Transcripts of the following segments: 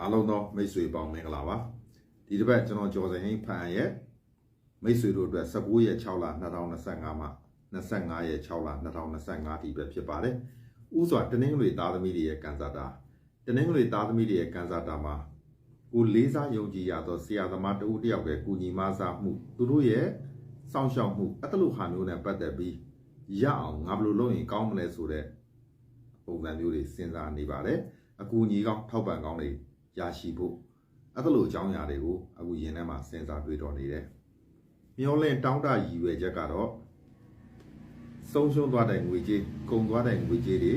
အားလုံးသောမိတ်ဆွေပေါင်းမင်္ဂလာပါဒီတစ်ပတ်ကျွန်တော်ကျော်စင်ဟိဖန်ရဲ့မိတ်ဆွေတို့အတွက်19ရက်6လ2025မှာ25ရက်6လ2025ဒီပဲဖြစ်ပါတယ်ဥစွာတနင်္ဂနွေသားသမီးတွေရဲ့ကန်စာတာတနင်္ဂနွေသားသမီးတွေရဲ့ကန်စာတာမှာကိုလေးစားယုံကြည်ရသောဆရာသမားတဦးတစ်ယောက်ရဲ့ကုညီမစားမှုသူတို့ရဲ့စောင့်ရှောက်မှုအဲ့တလူဟာမျိုးနဲ့ပတ်သက်ပြီးရအောင်ငါဘယ်လိုလုပ်ရင်ကောင်းမလဲဆိုတဲ့ပုံစံမျိုးတွေစဉ်းစားနေပါတယ်အကူအညီကောင်းထောက်ပံ့ကောင်းတွေ ရရှိဖို့အဲ့ဒါလိုအကြောင်းအရာတွေကိုအခုယင်ထဲမှာစဉ်းစားတွေးတော်နေတယ်။မျောလင့်တောင်းတရည်ရွယ်ချက်ကတော့ဆုံးရှုံးသွားတဲ့ငွေကြေးကုန်သွားတဲ့ငွေကြေးတွေ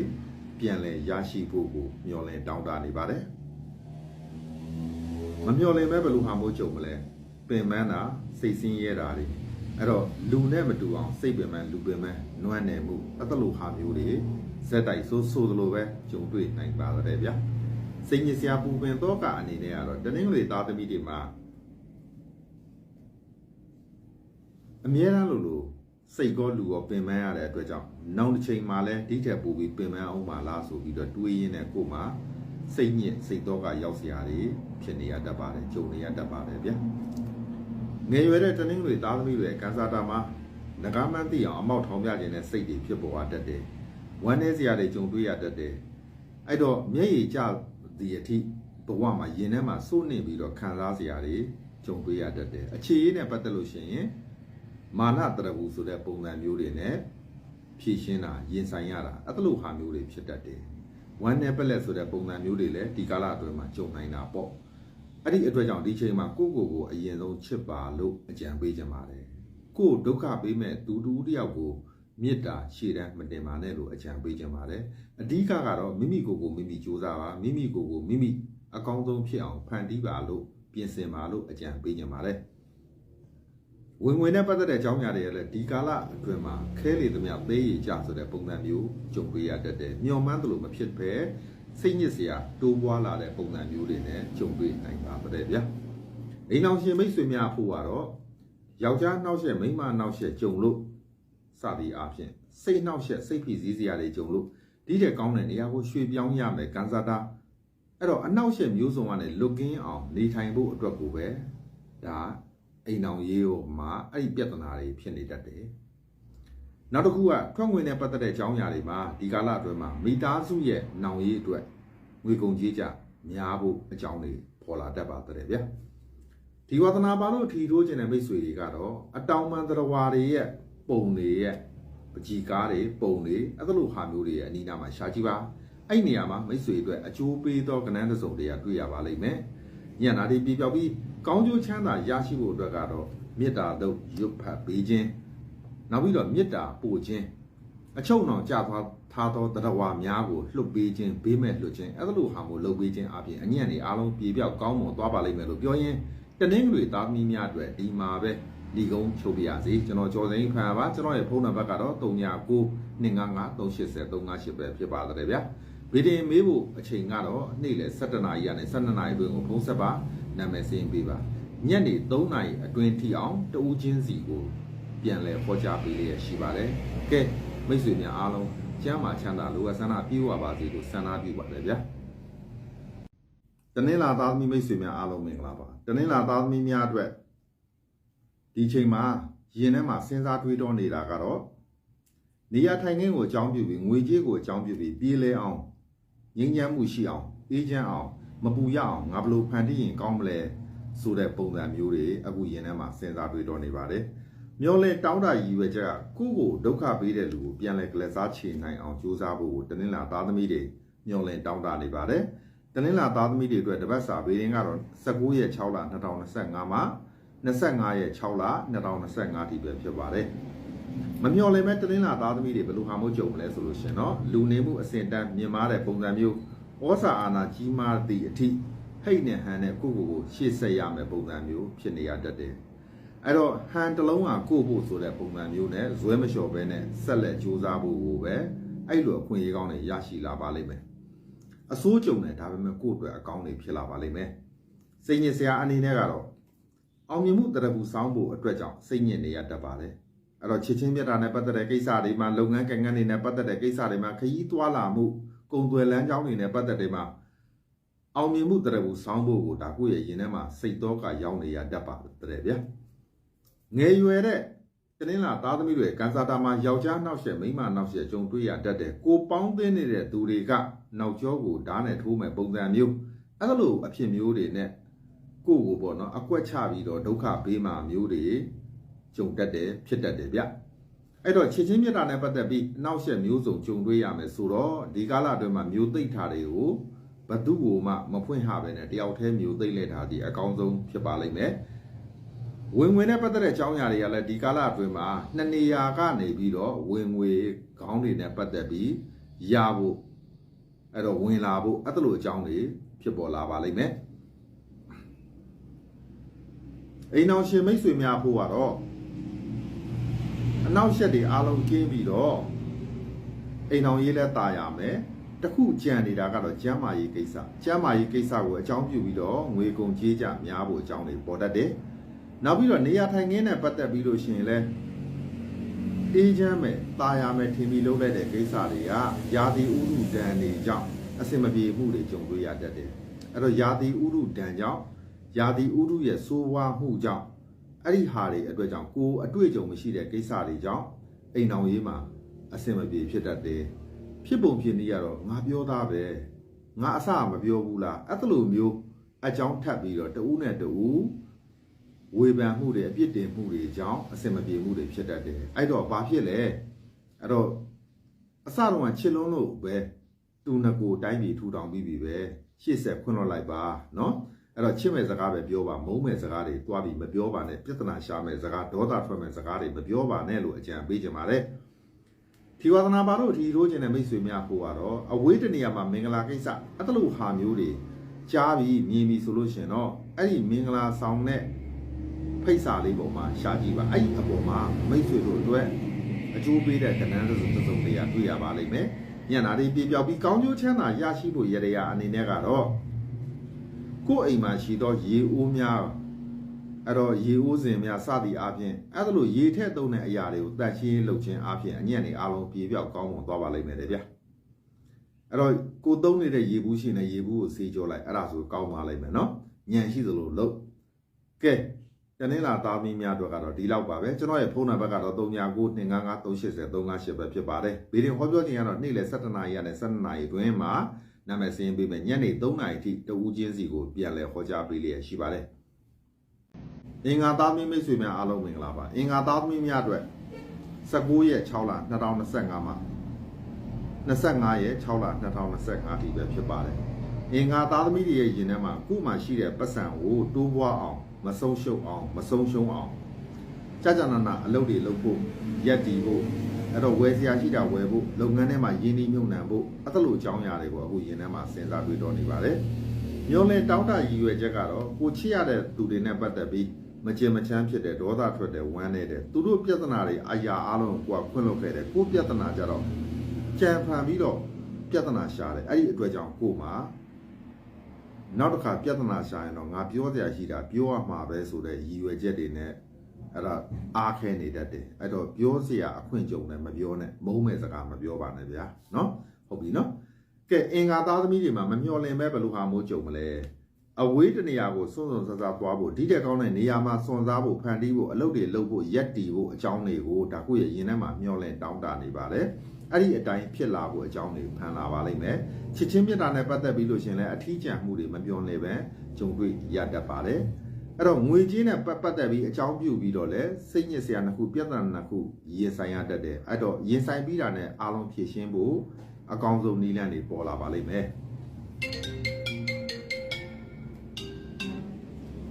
ပြန်လည်ရရှိဖို့ကိုမျောလင့်တောင်းတနေပါတယ်။မမျောလင့်ပဲဘယ်လိုဟာမို့ကြုံမလဲ။ပင်ပန်းတာစိတ်ဆင်းရဲတာတွေအဲ့တော့လူနဲ့မတူအောင်စိတ်ပင်ပန်းလူပင်ပန်းနွမ်းနယ်မှုအဲ့ဒါလိုဟာမျိုးတွေဇက်တိုက်ဆိုးဆိုးသလိုပဲကြုံတွေ့နိုင်ပါတယ်ဗျာ။ စိတ်ညစ်စရာပူပင်တော့ကအနေနဲ့ကတော့တနင်္ဂနွေသားသမီးတွေမှာအမြဲတမ်းလိုလိုစိတ်ကောလူရောပင်ပန်းရတဲ့အတွက်ကြောင့်နောက်တစ်ချိန်မှာလဲဒီထက်ပိုပြီးပင်ပန်းအောင်ပါလားဆိုပြီးတော့တွေးရင်းနဲ့ကိုယ်မှာစိတ်ညစ်စိတ်တော့ကရောက်စရာတွေဖြစ်နေရတတ်ပါတယ်ကြုံနေရတတ်ပါတယ်ဗျာငယ်ရွယ်တဲ့တနင်္ဂနွေသားသမီးတွေကန်စာတာမှာငကားမှန်းသိအောင်အမောက်ထောင်ပြခြင်းနဲ့စိတ်တွေဖြစ်ပေါ်တတ်တယ်ဝမ်းနည်းစရာတွေကြုံတွေ့ရတတ်တယ်အဲ့တော့မျက်ရည်ကျ ဒီအထိဘဝမှာယင်ထဲမှာစိုးနေပြီးတော့ခံစားစရာတွေကြုံတွေ့ရတတ်တယ်အခြေအနဲ့ပတ်သက်လို့ရှိရင်မာနတရဘူးဆိုတဲ့ပုံစံမျိုးတွေနဲ့ဖြည့်ရှင်းတာရင်ဆိုင်ရတာအဲ့လိုဟာမျိုးတွေဖြစ်တတ်တယ်ဝမ်းနဲ့ပက်လက်ဆိုတဲ့ပုံစံမျိုးတွေလည်းဒီကာလအတွင်းမှာကြုံနိုင်တာပေါ့အဲ့ဒီအတွက်ကြောင့်ဒီချိန်မှာကိုယ့်ကိုယ်ကိုအရင်ဆုံးချစ်ပါလို့အကြံပေးကြပါတယ်ကိုယ်ဒုက္ခပေးမဲ့သူတူတယောက်ကို မေတ္တာရှေ့တန်းမတင်ပါနဲ့လို့အကြံပေးကြပါတယ်အဓိကကတော့မိမိကိုယ်ကိုမိမိစူးစမ်းပါမိမိကိုယ်ကိုမိမိအကောင်းဆုံးဖြစ်အောင်ဖန်တီးပါလို့ပြင်ဆင်ပါလို့အကြံပေးကြပါတယ်ဝင်ဝင်နဲ့ပတ်သက်တဲ့အကြောင်းအရာတွေလည်းဒီကာလအတွင်းမှာခဲလေသမျှသေးရကြဆိုတဲ့ပုံစံမျိုးကြုံတွေ့ရတတ်တယ်မျော်မှန်းသလိုမဖြစ်ပဲစိတ်ညစ်စရာတိုးပွားလာတဲ့ပုံစံမျိုးတွေနဲ့ကြုံတွေ့နိုင်ပါတယ်ဗျာအိမ်အောင်ရှင်မိတ်ဆွေများဖို့ကတော့ယောက်ျားနှောက်ရက်မိန်းမနှောက်ရက်ကြုံလို့ စသည်အားဖြင့်စိတ်နှောက်ရက်စိတ်ဖိစီးစရာတွေကြုံလို့ဒီတဲ့ကောင်းတဲ့နေရာကိုရွှေ့ပြောင်းရမယ်ကန်စာတာအဲ့တော့အနောက်ရှက်မျိုးစုံကနေလွတ်ကင်းအောင်နေထိုင်ဖို့အတွက်ကိုပဲဒါအိမ်အောင်ရေးဟိုမှာအဲ့ဒီပြဿနာတွေဖြစ်နေတတ်တယ်နောက်တစ်ခုကထွက်ငွေနဲ့ပတ်သက်တဲ့အကြောင်းအရာတွေမှာဒီကာလအတွင်းမှာမိသားစုရဲ့နောင်ရေးအတွက်ငွေကုန်ကြေးကြများဖို့အကြောင်းတွေပေါ်လာတတ်ပါတယ်ဗျာဒီဝါသနာပါလို့ထီထိုးခြင်းတဲ့မိတ်ဆွေတွေကတော့အတောင်ပန်သရဝါတွေရဲ့ ပုံတွေရဲ့ပကြီးကားတွေပုံတွေအဲ့လိုဟာမျိုးတွေရဲ့အနီးနားမှာရှာကြည့်ပါအဲ့နေရာမှာမိတ်ဆွေအတွက်အကျိုးပေးသောကဏ္ဍတစ်စုံတည်းတွေ့ရပါလိမ့်မယ်ညံ့တာတွေပြပြောက်ပြီးကောင်းကျိုးချမ်းသာရရှိဖို့အတွက်ကတော့မေတ္တာတို့ရွတ်ဖတ်ပေးခြင်းနောက်ပြီးတော့မေတ္တာပို့ခြင်းအချုပ်နှောင်ကြသွားထားသောတရားဝါများကိုလှုပ်ပေးခြင်းဘေးမဲ့လှုပ်ခြင်းအဲ့လိုဟာမျိုးလှုပ်ပေးခြင်းအပြင်အညံ့တွေအားလုံးပြေပြောက်ကောင်းမွန်သွားပါလိမ့်မယ်လို့ပြောရင်းတနင်္ဂနွေသားသမီးများအတွက်ဒီမှာပဲ ဒီကုန်းချုပ်ပြရစီကျွန်တော်ကျော်စိန်ဖန်ပါကျွန်တော်ရဲ့ဖုန်းနံပါတ်ကတော့39 255 380 358ပဲဖြစ်ပါတယ်ဗျာဗီဒီယိုမေးဖို့အချိန်ကတော့နေ့လယ်7နာရီကနေ12နာရီတွင်ကိုဖုန်းဆက်ပါနာမည်စင်းပေးပါညနေ3နာရီအတွင်းထိအောင်တဦးချင်းစီကိုပြန်လဲဖော်ကြားပေးရရှိပါတယ်ကဲမိတ်ဆွေများအားလုံးကျမ်းမာချမ်းသာလိုအပ်ဆန္ဒပြေဝပါစေလို့ဆန္ဒပြုပါတယ်ဗျာတနင်္လာသားသမီးမိတ်ဆွေများအားလုံးမင်္ဂလာပါတနင်္လာသားသမီးများအတွက် ဒီချိန်မှာရင်ထဲမှာစဉ်းစားတွေးတောနေတာကတော့နေရာထိုင်ခင်းကိုအကြောင်းပြုပြီးငွေကြေးကိုအကြောင်းပြုပြီးပြေးလဲအောင်ငြိမ်းချမ်းမှုရှိအောင်အေးချမ်းအောင်မပူရအောင်ငါဘလို့ဖန်တီးရင်ကောင်းမလဲဆိုတဲ့ပုံစံမျိုးတွေအခုရင်ထဲမှာစဉ်းစားတွေးတောနေပါတယ်မျောလဲတောင်းတရည်ရွယ်ချက်ကကိုယ့်ကိုဒုက္ခပေးတဲ့လူကိုပြန်လဲကလစားချေနိုင်အောင်ကြိုးစားဖို့တနင်္လာသားသမီးတွေမျောလဲတောင်းတနေပါတယ်တနင်္လာသားသမီးတွေအတွက်တပတ်စာဘေးရင်ကတော့19ရက်6လ2025မှာ 25ရက်6လ2025ထိပဲဖြစ်ပါတယ်မမျော်လင့်မဲ့တလင်းလာသားသမီးတွေဘယ်လိုဟာမို့ကြုံမလဲဆိုလို့ရှင်တော့လူနေမှုအဆင့်တန်းမြင်မာတဲ့ပုံစံမျိုးဩစာအာနာကြီးမားသည့်အထိဟိတ်နဲ့ဟန်နဲ့ကိုကိုကိုရှေ့ဆက်ရမယ်ပုံစံမျိုးဖြစ်နေရတတ်တယ်အဲ့တော့ဟန်တလုံးဟာကိုဖို့ဆိုတဲ့ပုံစံမျိုးနဲ့ဇွဲမလျှော်ဘဲနဲ့ဆက်လက်ကြိုးစားဖို့ကိုပဲအဲ့လိုအခွင့်အရေးကောင်းတွေရရှိလာပါလိမ့်မယ်အစိုးကြုံတယ်ဒါပေမဲ့ကိုယ့်အတွက်အကောင်းတွေဖြစ်လာပါလိမ့်မယ်စိတ်ညစ်စရာအနေနဲ့ကတော့ အောင်မြင်မှုတရဘူးစောင်းဖို့အတွက်ကြောင့်စိတ်ညစ်နေရတတ်ပါတယ်အဲ့တော့ချစ်ချင်းမြတ်တာနဲ့ပတ်သက်တဲ့ကိစ္စတွေမှာလုပ်ငန်းကံကန်းတွေနဲ့ပတ်သက်တဲ့ကိစ္စတွေမှာခရီးသွားလာမှုကုန်သွယ်လမ်းကြောင်းတွေနဲ့ပတ်သက်တွေမှာအောင်မြင်မှုတရဘူးဆောင်းဖို့ကိုဒါကိုယ့်ရဲ့ရင်ထဲမှာစိတ်တော့ကရောက်နေရတတ်ပါတယ်ဗျာငယ်ရွယ်တဲ့တနင်္လာသားသမီးတွေကန်စာတာမှာယောက်ျားနောက်ဆက်မိန်းမနောက်ဆက်ကြုံတွေ့ရတတ်တဲ့ကိုပေါင်းသင်းနေတဲ့သူတွေကနောက်ကျောကိုဓာတ်နဲ့ထိုးမဲ့ပုံစံမျိုးအဲ့ဒါလိုအဖြစ်မျိုးတွေနဲ့ ကိုယ့်ကိုပေါ့နော်အကွက်ချပြီးတော့ဒုက္ခဘေးမှာမျိုးတွေကြုံတတ်တယ်ဖြစ်တတ်တယ်ဗျအဲ့တော့ချစ်ချင်းမြတ်တာနဲ့ပတ်သက်ပြီးအနောက်ဆက်မျိုးစုံကြုံတွေ့ရမယ်ဆိုတော့ဒီကာလအတွင်းမှာမျိုးသိမ့်ထားတွေကိုဘသူ့ကိုမှမဖွင့်ဟပဲနဲ့တယောက်တည်းမျိုးသိမ့်လက်ထားဒီအကောင်းဆုံးဖြစ်ပါလိမ့်မယ်ဝင်ဝင်နဲ့ပတ်သက်တဲ့အကြောင်းအရာတွေကလည်းဒီကာလအတွင်းမှာနှစ်နေရာကနေပြီးတော့ဝင်ငွေခေါင်းတွေနဲ့ပတ်သက်ပြီးရဖို့အဲ့တော့ဝင်လာဖို့အဲ့လိုအကြောင်းတွေဖြစ်ပေါ်လာပါလိမ့်မယ် အိမ်အောင်ရှင်မိတ်ဆွေများဖို့ကတော့အနောက်ရှက်တွေအားလုံးကျင်းပြီးတော့အိမ်အောင်ရေးလဲตายရမယ်တခုကြံနေတာကတော့ကျမ်းမာရေးကိစ္စကျမ်းမာရေးကိစ္စကိုအကြောင်းပြုပြီးတော့ငွေကုန်ကြေးကြများဖို့အကြောင်းတွေပေါ်တတ်တယ်နောက်ပြီးတော့နေရာထိုင်ခင်းနဲ့ပတ်သက်ပြီးလို့ရှိရင်လဲအေးချမ်းမဲ့ตายရမယ်ထင်ပြီးလုပ်လိုက်တဲ့ကိစ္စတွေကယာတိဥရုဒဏ်တွေကြောင့်အစင်မပြေမှုတွေကြုံတွေ့ရတတ်တယ်အဲ့တော့ယာတိဥရုဒဏ်ကြောင့် ယာတိဥရုရဲ့စိုးဝါးမှုကြောင့်အဲ့ဒီဟာတွေအတွက်ကြောင့်ကိုယ်အတွေ့အကြုံမရှိတဲ့ကိစ္စတွေကြောင့်အိမ်အောင်ရေးမှာအစင်မပြေဖြစ်တတ်တယ်ဖြစ်ပုံဖြစ်နည်းကတော့ငါပြောသားပဲငါအစမပြောဘူးလားအဲ့လိုမျိုးအကြောင်းထပ်ပြီးတော့တူးနဲ့တူးဝေဖန်မှုတွေအပြစ်တင်မှုတွေကြောင့်အစင်မပြေမှုတွေဖြစ်တတ်တယ်အဲ့တော့ဘာဖြစ်လဲအဲ့တော့အစတော့ချစ်လုံးလို့ပဲသူနှစ်ကိုတိုင်းပြည်ထူထောင်ပြီးပြီပဲရှေ့ဆက်ခွင့်လွှတ်လိုက်ပါเนาะ အဲ့တော့ချစ်မဲ့စကားပဲပြောပါမုန်းမဲ့စကားတွေတွားပြီးမပြောပါနဲ့ပြဿနာရှာမဲ့စကားဒေါသထွက်မဲ့စကားတွေမပြောပါနဲ့လို့အကြံပေးကြပါတယ်ထီဝါသနာပါတို့ထီရိုးခြင်းတဲ့မိတ်ဆွေများဖို့ကတော့အဝေးတနေရာမှာမင်္ဂလာကိစ္စအဲ့တလို့ဟာမျိုးတွေကြားပြီးမြင်ပြီးဆိုလို့ရှင်တော့အဲ့ဒီမင်္ဂလာဆောင်တဲ့ဖိတ်စာလေးပေါ်မှာရှာကြည့်ပါအဲ့ဒီအပေါ်မှာမိတ်ဆွေတို့အတွက်အကျိုးပေးတဲ့ကဏ္ဍတစ်စုံတစ်စုံတွေကတွေ့ရပါလိမ့်မယ်ညနာလေးပြေပြောက်ပြီးကောင်းကျိုးချမ်းသာရရှိဖို့ရရအနေနဲ့ကတော့ ကိုယ့်အိမ်မှာရှိသောရေအိုးများအဲ့တော့ရေအိုးစင်များစသည်အားဖြင့်အဲ့ဒါလို့ရေထက်သုံးတဲ့အရာတွေကိုတတ်ရှင်းလုပ်ခြင်းအားဖြင့်အညံ့နေအားလုံးပြေပြောက်ကောင်းမွန်သွားပါလိမ့်မယ်လေဗျာအဲ့တော့ကိုသုံးနေတဲ့ရေဘူးရှိနေရေဘူးကိုဆေးကြောလိုက်အဲ့ဒါဆိုကောင်းပါလိမ့်မယ်နော်ညံရှိသလိုလုပ်ကဲတနင်္လာသားမီးများတို့ကတော့ဒီလောက်ပါပဲကျွန်တော်ရဲ့ဖုန်းနံပါတ်ကတော့39935538ပဲဖြစ်ပါတယ်ဗီဒီယိုဟောပြောခြင်းကတော့နေ့လယ်7:00နာရီကနေ12:00နာရီတွင်မှာ နာမည်စင်းပေးမယ်ညနေ3:00နာရီထိတဦးချင်းစီကိုပြန်လည်ဟောကြားပေးလျက်ရှိပါတယ်အင်္ဂါသားမီးမိတ်ဆွေများအားလုံးမင်္ဂလာပါအင်္ဂါသားမီးများအတွက်19ရက်6လ2025မှာ25ရက်6လ2025ထိပဲဖြစ်ပါတယ်အင်္ဂါသားသမီးတွေရဲ့ယင်ထဲမှာခုမှရှိတဲ့ပတ်စံကိုတိုးပွားအောင်မဆုံးရှုံအောင်မဆုံးရှုံးအောင်ကြာကြာနာနာအလုပ်တွေလုပ်ဖို့ရက်တီဖို့ အဲ့တော့ဝယ်စရာရှိတာဝယ်ဖို့လုပ်ငန်းထဲမှာရင်းနှီးမြှုပ်နှံဖို့အဲ့ဒါလိုအကြောင်းအရာတွေကိုအခုယင်ထဲမှာစဉ်းစားတွေ့တော်နေပါတယ်မျိုးလင်းတောင်းတရည်ရွယ်ချက်ကတော့ကိုချစ်ရတဲ့သူတွေနဲ့ပတ်သက်ပြီးမကြင်မချမ်းဖြစ်တဲ့ဒေါသထွက်တဲ့ဝမ်းနေတဲ့သူတို့ပြဿနာတွေအရာအလုံးကိုခွင့်လွှတ်ခဲ့တယ်ကိုပြဿနာကြတော့ကြံဖန်ပြီးတော့ပြဿနာရှာတယ်အဲ့ဒီအတွက်ကြောင့်ကိုမှာနောက်တစ်ခါပြဿနာရှာရင်တော့ငါပြောစရာရှိတာပြောရမှာပဲဆိုတဲ့ရည်ရွယ်ချက်တွေနဲ့ အဲ့ဒါအားခဲနေတတ်တယ်အဲ့တော့ပြောစရာအခွင့်အကြုံနဲ့မပြောနဲ့မုန်းမဲ့စကားမပြောပါနဲ့ဗျာနော်ဟုတ်ပြီနော်ကဲအင်္ဂါသားသမီးတွေမှာမမျှော်လင့်ပဲဘယ်လိုဟာမိုးကြုံမလဲအဝေးတနေရာကိုစွန့်စွန့်ဆဆသွားဖို့ဒီတဲ့ကောင်းတဲ့နေရာမှာစွန့်စားဖို့ဖန်တီးဖို့အလုပ်တွေလုပ်ဖို့ရက်တီဖို့အကြောင်းတွေကိုဒါကိုရဲ့ရင်ထဲမှာမျှော်လင့်တောင်းတနေပါတယ်အဲ့ဒီအတိုင်းဖြစ်လာဖို့အကြောင်းတွေဖန်လာပါလိမ့်မယ်ချစ်ချင်းမြတ်တာနဲ့ပတ်သက်ပြီးလို့ရှင်လဲအထီးကျန်မှုတွေမပြောနေပဲကြုံတွေ့ရတတ်ပါတယ် အဲ့တော့ငွေကြေးနဲ့ပတ်ပတ်သက်ပြီးအကြောင်းပြုပြီးတော့လဲစိတ်ညစ်စရာနှစ်ခုပြဿနာနှစ်ခုရင်ဆိုင်ရတတ်တယ်အဲ့တော့ရင်ဆိုင်ပြီးတာနဲ့အားလုံးဖြည့်ရှင်းဖို့အကောင်းဆုံးနည်းလမ်းတွေပေါ်လာပါလိမ့်မယ်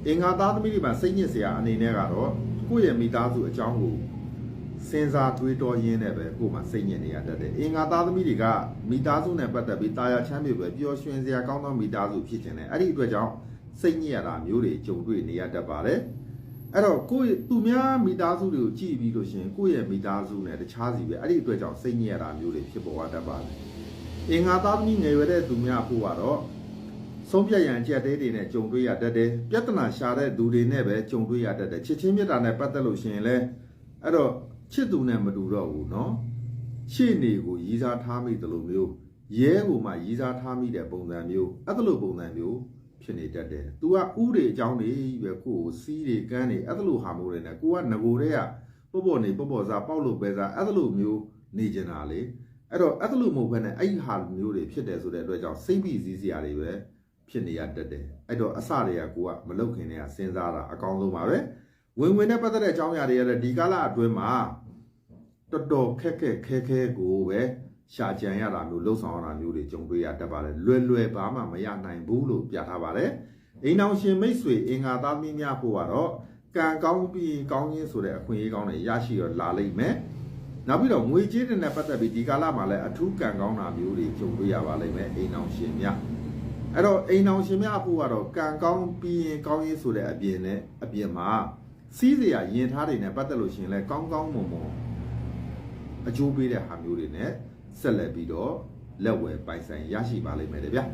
အင်္ဂါသားသမီးတွေမှာစိတ်ညစ်စရာအနေနဲ့ကတော့ကိုယ့်ရဲ့မိသားစုအကြောင်းကိုစဉ်းစားတွေးတောရင်းနဲ့ပဲကိုယ်မှစိတ်ညစ်နေရတတ်တယ်။အင်္ဂါသားသမီးတွေကမိသားစုနဲ့ပတ်သက်ပြီးတာယာချမ်းမြေပဲပျော်ရွှင်စရာကောင်းသောမိသားစုဖြစ်ခြင်းနဲ့အဲ့ဒီအတွက်ကြောင့် စိတ်ညစ်ရတာမျိုးတွေကြုံတွေ့နေရတတ်ပါတယ်။အဲ့တော့ကိုယ့်သူများမိသားစုတွေကိုကြည့်ပြီးလို့ရှင်ကိုယ့်ရဲ့မိသားစုနဲ့တခြားစီပဲအဲ့ဒီအတွက်ကြောင့်စိတ်ညစ်ရတာမျိုးတွေဖြစ်ပေါ်တတ်ပါတယ်။အင်္ဂါသားသမီးငယ်ရွယ်တဲ့သူများဖို့ကတော့ဆုံးဖြတ်ရန်ကြက်သေးတွေနဲ့ကြုံတွေ့ရတတ်တယ်ပြဿနာရှာတဲ့သူတွေနဲ့ပဲကြုံတွေ့ရတတ်တယ်ချစ်ချင်းမြတ်တာနဲ့ပတ်သက်လို့ရှိရင်လဲအဲ့တော့ချစ်သူနဲ့မတူတော့ဘူးเนาะရှေ့နေကိုရည်စားထားမိတယ်လို့မျိုး ရဲကိုမှရီးစားထားမိတဲ့ပုံစံမျိုးအဲ့ဒါလိုပုံစံမျိုး ဖြစ်နေတတ်တယ်။ तू ကဥတွေအကြောင်းတွေပဲကိုယ်စီးတွေကန်းတွေအဲ့ဒါလိုဟာမျိုးတွေနဲ့ကိုကငကိုတွေကပေါ့ပေါ့နေပေါ့ပေါ့စားပေါက်လို့ပဲစားအဲ့ဒါလိုမျိုးနေကျင်တာလေအဲ့တော့အဲ့ဒါလိုမဟုတ်ဘဲနဲ့အဲ့ဒီဟာမျိုးတွေဖြစ်တယ်ဆိုတဲ့အတွက်ကြောင့်စိတ်ပြီးစည်းစရာတွေပဲဖြစ်နေရတတ်တယ်အဲ့တော့အစတွေကကိုကမလုတ်ခင်တည်းကစဉ်းစားတာအကောင်းဆုံးပါပဲဝင်ဝင်နဲ့ပတ်သက်တဲ့အကြောင်းအရာတွေရတယ်ဒီကာလအတွင်းမှာတော်တော်ခက်ခက်ခဲခဲကိုပဲ ရှာကြံရတာမျိုးလှုပ်ဆောင်ရတာမျိုးတွေကြုံတွေ့ရတတ်ပါတယ်လွယ်လွယ်ဘာမှမရနိုင်ဘူးလို့ပြထားပါတယ်အိမ်အောင်ရှင်မိတ်ဆွေအင်္ဂါသားမင်းများဖို့ကတော့ကံကောင်းပြီးကောင်းခြင်းဆိုတဲ့အခွင့်အရေးကောင်းတွေရရှိရလာလိမ့်မယ်နောက်ပြီးတော့ငွေကြေးတွေနဲ့ပတ်သက်ပြီးဒီကာလမှာလည်းအထူးကံကောင်းတာမျိုးတွေကြုံတွေ့ရပါလိမ့်မယ်အိမ်အောင်ရှင်များအဲ့တော့အိမ်အောင်ရှင်များအဖို့ကတော့ကံကောင်းပြီးရင်ကောင်းရေးဆိုတဲ့အပြင်နဲ့အပြင်မှာစီးစရာယင်ထားတွေနဲ့ပတ်သက်လို့ရှိရင်လည်းကောင်းကောင်းမွန်မွန်အကျိုးပေးတဲ့ဟာမျိုးတွေနဲ့ ဆက်လက်ပြီးတော့လက်ဝယ်ပိုင်ဆိုင်ရရှိပါလိမ့်မယ်တဲ့ဗျာ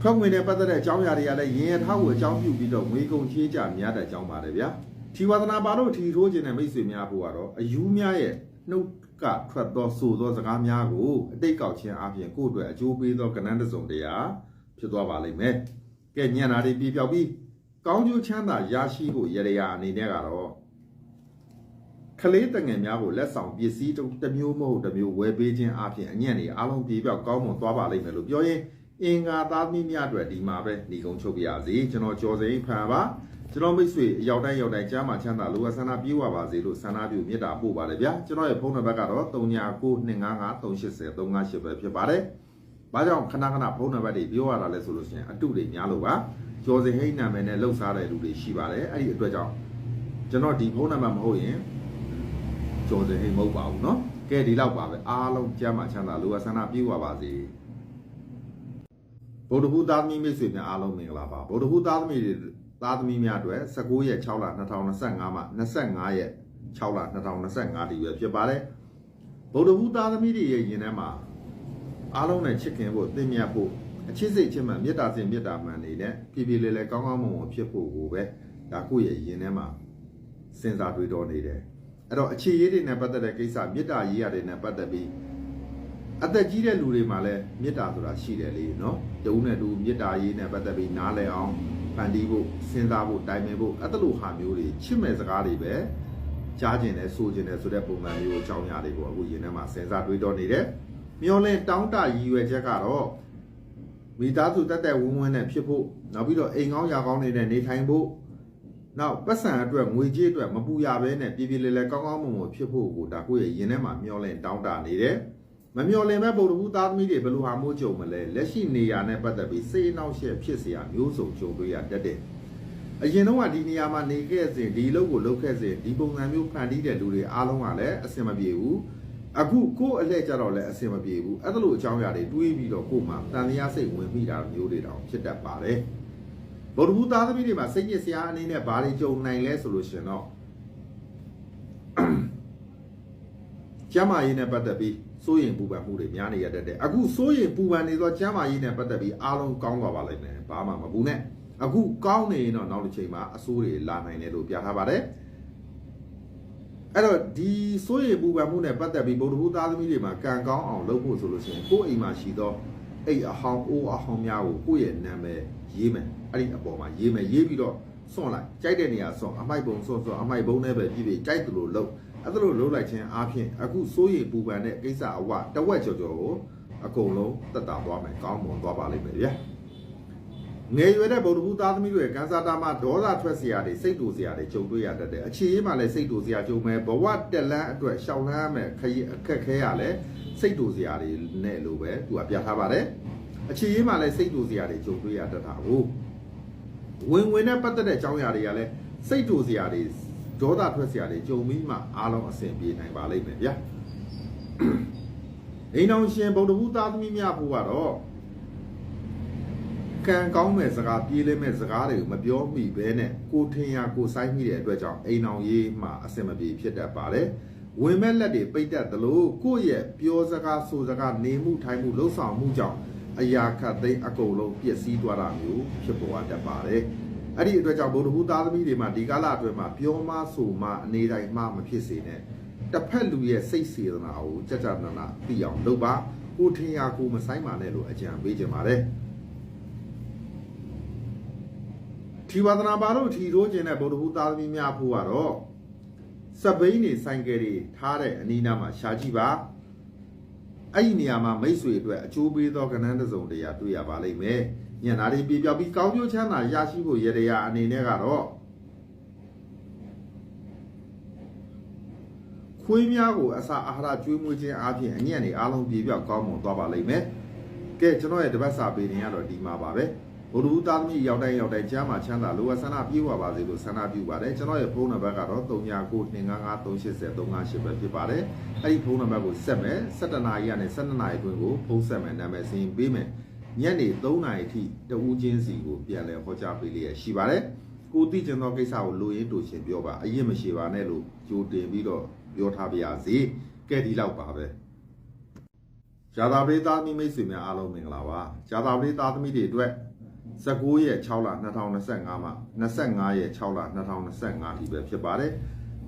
ထွက်ဝင်နဲ့ပတ်သက်တဲ့အကြောင်းအရာတွေကလည်းရင်ရထားကိုအကြောင်းပြုပြီးတော့ငွေကုန်ချေးကြများတဲ့အကြောင်းပါတယ်ဗျာထီဝါသနာပါလို့ထီထိုးခြင်းနဲ့မိတ်ဆွေများဖို့ကတော့အယူများရဲ့နှုတ်ကထွက်သောဆိုသောစကားများကိုအတိတ်ကောက်ခြင်းအပြင်ကိုယ့်အတွက်အကျိုးပေးသောကဏ္ဍတစ်စုံတရာဖြစ်သွားပါလိမ့်မယ်ကဲညံ့တာတွေပြပြောက်ပြီးကောင်းကျိုးချမ်းသာရရှိဖို့ရရအနေနဲ့ကတော့ ကလေးတငယ်များကိုလက်ဆောင်ပစ္စည်းတစ်မျိုးမဟုတ်တစ်မျိုးဝယ်ပေးခြင်းအပြင်အညံ့တွေအားလုံးပြေပြောက်ကောင်းမွန်သွားပါလိမ့်မယ်လို့ပြောရင်အင်္ဂါသားသမီးများအတွက်ဒီမှာပဲညီကုန်းချုပ်ပြရစီကျွန်တော်ကျော်စိန်ဖန်ပါကျွန်တော်မိတ်ဆွေအရောက်တိုင်းရောက်တိုင်းကြားမှာချမ်းသာလိုအပ်ဆန္ဒပြေဝပါစေလို့ဆန္ဒပြုမေတ္တာပို့ပါတယ်ဗျာကျွန်တော်ရဲ့ဖုန်းနံပါတ်ကတော့3992553588ပဲဖြစ်ပါတယ်ဘာကြောင့်ခဏခဏဖုန်းနံပါတ်တွေပြောရတာလဲဆိုလို့ရှိရင်အတုတွေများလို့ပါကျော်စိန်ဟိတ်နာမည်နဲ့လှုပ်ရှားတဲ့လူတွေရှိပါတယ်အဲ့ဒီအတွက်ကြောင့်ကျွန်တော်ဒီဖုန်းနံပါတ်မဟုတ်ရင် ကျော်စိန်ဟိတ်မဟုတ်ပါဘူးเนาะကဲဒီလောက်ပါပဲအားလုံးကြားမှာချမ်းသာလိုအပ်ဆန္ဒပြေဝပါစေဗုဒ္ဓဘုသားသမီးမိတ်ဆွေများအားလုံးမင်္ဂလာပါဗုဒ္ဓဘုသားသမီးတွေသားသမီးများအတွက်19ရက်6လ2025မှ25ရက်6လ2025ဒီပဲဖြစ်ပါတယ်ဗုဒ္ဓဘုသားသမီးတွေရဲ့ယင်ထဲမှာအားလုံးနဲ့ချစ်ခင်ဖို့သင်မြတ်ဖို့အချစ်စိတ်ချစ်မှန်မေတ္တာစင်မေတ္တာမှန်နေတဲ့ပြည်ပြည်လေးလေးကောင်းကောင်းမွန်မွန်ဖြစ်ဖို့ကိုပဲဒါကိုယ့်ရဲ့ယင်ထဲမှာစဉ်းစားတွေးတော်နေတယ် အဲ့တော့အခြေရေးတွေနဲ့ပတ်သက်တဲ့ကိစ္စမေတ္တာရေးရတယ်နဲ့ပတ်သက်ပြီးအသက်ကြီးတဲ့လူတွေမှာလည်းမေတ္တာဆိုတာရှိတယ်လေနော်တဦးနဲ့တူမေတ္တာရေးနဲ့ပတ်သက်ပြီးနားလည်အောင်ဖန်တီးဖို့စဉ်းစားဖို့တိုင်ပင်ဖို့အဲ့ဒါလိုဟာမျိုးတွေချစ်မဲ့စကားတွေပဲကြားကျင်တယ်ဆိုကျင်တယ်ဆိုတဲ့ပုံစံမျိုးအကြောင်းအရာတွေကိုအခုရင်ထဲမှာစဉ်းစားတွေးတောနေတယ်မျောလင်းတောင်းတရည်ရွယ်ချက်ကတော့မိသားစုတက်တက်ဝန်းဝန်းနဲ့ဖြစ်ဖို့နောက်ပြီးတော့အိမ်ကောင်းရာကောင်းနေတဲ့နေထိုင်ဖို့ နောက်ပတ်စံအတွက်ငွေကြေးအတွက်မပူရဘဲနဲ့ပြည်ပြည်လဲလဲကောင်းကောင်းမွန်မွန်ဖြစ်ဖို့ကိုဒါကိုယ့်ရဲ့ရင်ထဲမှာမျောလင်းတောင်းတနေတယ်မမျော်လင့်မဲ့ဗုဒ္ဓဘူးသားသမီးတွေဘယ်လိုဟာမိုးကြုံမလဲလက်ရှိနေရာနဲ့ပတ်သက်ပြီးစိတ်အနှောက်အယှက်ဖြစ်เสียမျိုးစုံကြုံတွေ့ရတတ်တယ်အရင်တော့ကဒီနေရာမှာနေခဲ့စဉ်ဒီလုပ်ကိုလုပ်ခဲ့စဉ်ဒီပုံစံမျိုးဖန်တီးတဲ့လူတွေအားလုံးကလည်းအဆင်မပြေဘူးအခုကို့အလှည့်ကြတော့လည်းအဆင်မပြေဘူးအဲ့ဒါလိုအကြောင်းအရာတွေတွေးပြီးတော့ကို့မှာတန်တရားစိတ်ဝင်မိတာမျိုးတွေတောင်ဖြစ်တတ်ပါတယ် ဗုဒ္ဓဘူးသားသမီးတွေမှာစိတ်ညစ်စရာအနေနဲ့ဘာတွေကြုံနိုင်လဲဆိုလို့ရှင်တော့ကျမ်းမာရေးနဲ့ပတ်သက်ပြီးစိုးရင်ပူပန်မှုတွေများနေရတတ်တယ်အခုစိုးရင်ပူပန်နေသောကျမ်းမာရေးနဲ့ပတ်သက်ပြီးအားလုံးကောင်းသွားပါလိမ့်မယ်ဘာမှမပူနဲ့အခုကောင်းနေရင်တော့နောက်တစ်ချိန်မှာအဆိုးတွေလာနိုင်တယ်လို့ပြထားပါတယ်အဲ့တော့ဒီစိုးရင်ပူပန်မှုနဲ့ပတ်သက်ပြီးဗုဒ္ဓဘုသားသမီးတွေမှာကံကောင်းအောင်လုပ်ဖို့ဆိုလို့ရှိရင်ကိုယ့်အိမ်မှာရှိသောအိတ်အဟောင်းအိုးအဟောင်းများကိုကိုယ့်ရဲ့နာမည် ရေးမယ်အဲ့ဒီအပေါ်မှာရေးမယ်ရေးပြီးတော့စွန့်လိုက်ကြိုက်တဲ့နေရာစွန့်အမိုက်ပုံစွန့်စွန့်အမိုက်ပုံနဲ့ပဲပြည်ပြည်ကြိုက်သလိုလုပ်အဲ့ဒါလိုလုပ်လိုက်ခြင်းအားဖြင့်အခုစိုးရိမ်ပူပန်တဲ့ကိစ္စအဝတဝက်ကျော်ကျော်ကိုအကုန်လုံးတက်တာသွားမယ်ကောင်းမွန်သွားပါလိမ့်မယ်ဗျာငယ်ရွယ်တဲ့ဗုဒ္ဓဘူးသားသမီးတွေကကန်စာတာမှာဒေါသထွက်စရာတွေစိတ်တူစရာတွေကြုံတွေ့ရတတ်တယ်အခြေအေးမှာလည်းစိတ်တူစရာကြုံမယ်ဘဝတက်လန်းအတွက်ရှောင်လန်းရမယ်ခရီးအခက်ခဲရလဲစိတ်တူစရာတွေနဲ့လိုပဲသူကပြထားပါတယ် အခြေရေးမှာလည်းစိတ်တူစရာတွေကြုံတွေ့ရတတ်တာကိုဝင်ဝင်နဲ့ပတ်သက်တဲ့အကြောင်းအရာတွေကလည်းစိတ်တူစရာတွေဒေါသထွက်စရာတွေကြုံပြီးမှအားလုံးအဆင်ပြေနိုင်ပါလိမ့်မယ်ဗျာအိမ်တော်ရှင်ဗုဒ္ဓဘူးသားသမီးများဘိုးကတော့ကံကောင်းမဲ့စကားပြေးလဲမဲ့စကားတွေကိုမပြောမိဘဲနဲ့ကိုထင်ရကိုဆိုင်မိတဲ့အတွက်ကြောင့်အိမ်အောင်ရေးမှာအဆင်မပြေဖြစ်တတ်ပါတယ်။ဝင်မဲ့လက်တွေပိတ်တတ်သလိုကိုယ့်ရဲ့ပြောစကားဆိုစကားနေမှုထိုင်မှုလှုပ်ဆောင်မှုကြောင့် အရာခတ်သိမ်းအကုန်လုံးပျက်စီးသွားတာမျိုးဖြစ်ပေါ်တတ်ပါတယ်အဲ့ဒီအတွက်ကြောင့်ဗုဒ္ဓဘုသားသမီးတွေမှာဒီကာလအတွင်းမှာပြောမဆိုမအနေတိုင်းမှမဖြစ်စေနဲ့တတစ်ဖက်လူရဲ့စိတ်စေတနာကိုကြကြနာနာသိအောင်လုပ်ပါကိုထင်ရကိုမဆိုင်ပါနဲ့လို့အကြံပေးကြပါတယ်ထီဝဒနာပါတို့ထီထိုးခြင်းတဲ့ဗုဒ္ဓဘုသားသမီးများဖို့ကတော့စပိန်နေဆိုင်ကယ်တွေထားတဲ့အနီးနားမှာရှာကြည့်ပါ အဲ့ဒီနေရာမှာမိတ်ဆွေအတွက်အကျိုးပေးသောကဏ္ဍတစ်စုံတရာတွေ့ရပါလိမ့်မယ်ညနာတွေပြပြောက်ပြီးကောင်းကျိုးချမ်းသာရရှိဖို့ရတရားအနေနဲ့ကတော့ခွေးများကိုအစာအာဟာရကျွေးမွေးခြင်းအပြင်အညံ့တွေအားလုံးပြပြောက်ကောင်းမွန်သွားပါလိမ့်မယ်ကဲကျွန်တော်ရဲ့တပတ်စာပေတင်ကတော့ဒီမှာပါပဲ ဘုဒ္ဓဦးသားသမီးရောက်တိုင်းရောက်တိုင်းကျမ်းမှာချမ်းသာလိုအပ်ဆန္ဒပြေဝပါစေလို့ဆန္ဒပြုပါတယ်ကျွန်တော်ရဲ့ဖုန်းနံပါတ်ကတော့39925538ပဲဖြစ်ပါတယ်အဲ့ဒီဖုန်းနံပါတ်ကိုဆက်မယ်17နာရီကနေ12နာရီအတွင်းကိုဖုန်းဆက်မယ်နာမည်စင်ပေးမယ်ညနေ3နာရီထိတဦးချင်းစီကိုပြန်လည်ဟောကြားပေးလျက်ရှိပါတယ်ကိုသိကျင်သောကိစ္စကိုလိုရင်းတူရှင်ပြောပါအရင်မရှိပါနဲ့လို့ကြိုတင်ပြီးတော့ပြောထားပါရစေကဲဒီလောက်ပါပဲဇာတာပရိသတ်မိမိတ်ဆွေများအားလုံးမင်္ဂလာပါဇာတာပရိသတ်သမီးတွေအတွက် 19ရက်6လ2025မှာ25ရက်6လ2025ထိပဲဖြစ်ပါတယ်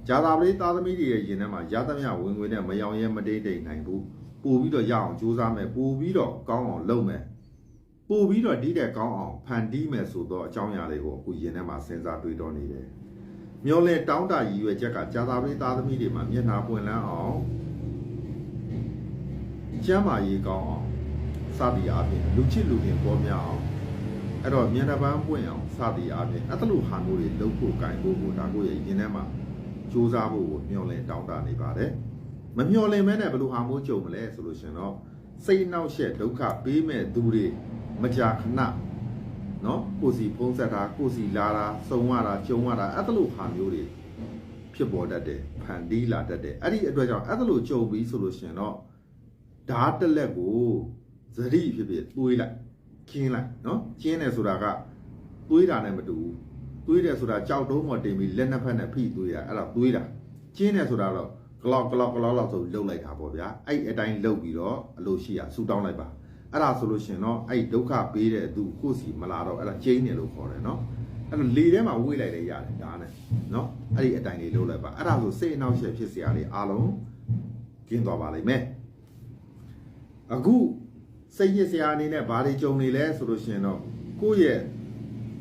ဇာတာပရိသတ်သမီးတွေရဲ့ရင်ထဲမှာရသမျှဝင်ငွေနဲ့မယောင်ရဲမတိတ်တိတ်နိုင်ဘူးပို့ပြီးတော့ရအောင်ကြိုးစားမယ်ပို့ပြီးတော့ကောင်းအောင်လုပ်မယ်ပို့ပြီးတော့ဒီတဲ့ကောင်းအောင်ဖန်တီးမယ်ဆိုတော့အကြောင်းအရာတွေကိုအခုရင်ထဲမှာစဉ်းစားတွေးတောနေတယ်မျောလဲတောင်းတရည်ရွယ်ချက်ကဇာတာပရိသတ်သမီးတွေမှာမျက်နှာပွင့်လန်းအောင်ကျမ်းမာရေးကောင်းအောင်စသည်အားဖြင့်လူချစ်လူခင်ပေါ်များအောင် အဲ့တော့မျက်နှာပန်းပွင့်အောင်စသည်အားဖြင့်အဲ့လိုဟာမျိုးတွေလုပ်ဖို့ကင်ဖို့ကိုဒါကိုရဲ့ရင်ထဲမှာစူးစမ်းဖို့ကိုမျှော်လင့်တောင်းတနေပါတယ်မမျှော်လင့်မဲနဲ့ဘယ်လိုဟာမျိုးကြုံမလဲဆိုလို့ရှင်တော့စိတ်နှောက်ယှက်ဒုက္ခပေးမဲ့သူတွေမကြာခဏနော်ကိုစီဖုံးဆက်တာကိုစီလာတာစုံရတာကြုံရတာအဲ့လိုဟာမျိုးတွေဖြစ်ပေါ်တတ်တယ်ဖန်တီးလာတတ်တယ်အဲ့ဒီအတွက်ကြောင့်အဲ့လိုကြုံပြီးဆိုလို့ရှင်တော့ဓာတ်တက်လက်ကိုဇရိဖြစ်ဖြစ်တွေးလိုက် ကျင်းလိုက်နော်ကျင်းတယ်ဆိုတာကတွေးတာနဲ့မတူဘူးတွေးတယ်ဆိုတာကြောက်တုံးပေါ်တင်ပြီးလက်နှစ်ဖက်နဲ့ဖိတွေးတာအဲ့ဒါတွေးတာကျင်းတယ်ဆိုတာတော့ကလောက်ကလောက်ကလောက်လောက်ဆိုလှုပ်လိုက်တာပေါ့ဗျာအဲ့အတိုင်းလှုပ်ပြီးတော့အလိုရှိရဆူတောင်းလိုက်ပါအဲ့ဒါဆိုလို့ရှင်တော့အဲ့ဒုက္ခပေးတဲ့သူကိုယ်စီမလာတော့အဲ့ဒါကျင်းတယ်လို့ခေါ်တယ်နော်အဲ့တော့လေထဲမှာဝေးလိုက်တယ်ရတယ်ဒါနဲ့နော်အဲ့ဒီအတိုင်းလေးလှုပ်လိုက်ပါအဲ့ဒါဆိုစိတ်အနှောက်အယှက်ဖြစ်စရာတွေအားလုံးကျင်းသွားပါလိမ့်မယ်အခု စိတ်ညစ်စရာအနေနဲ့ဘာတွေကြုံနေလဲဆိုလို့ရှိရင်တော့ကိုယ့်ရဲ့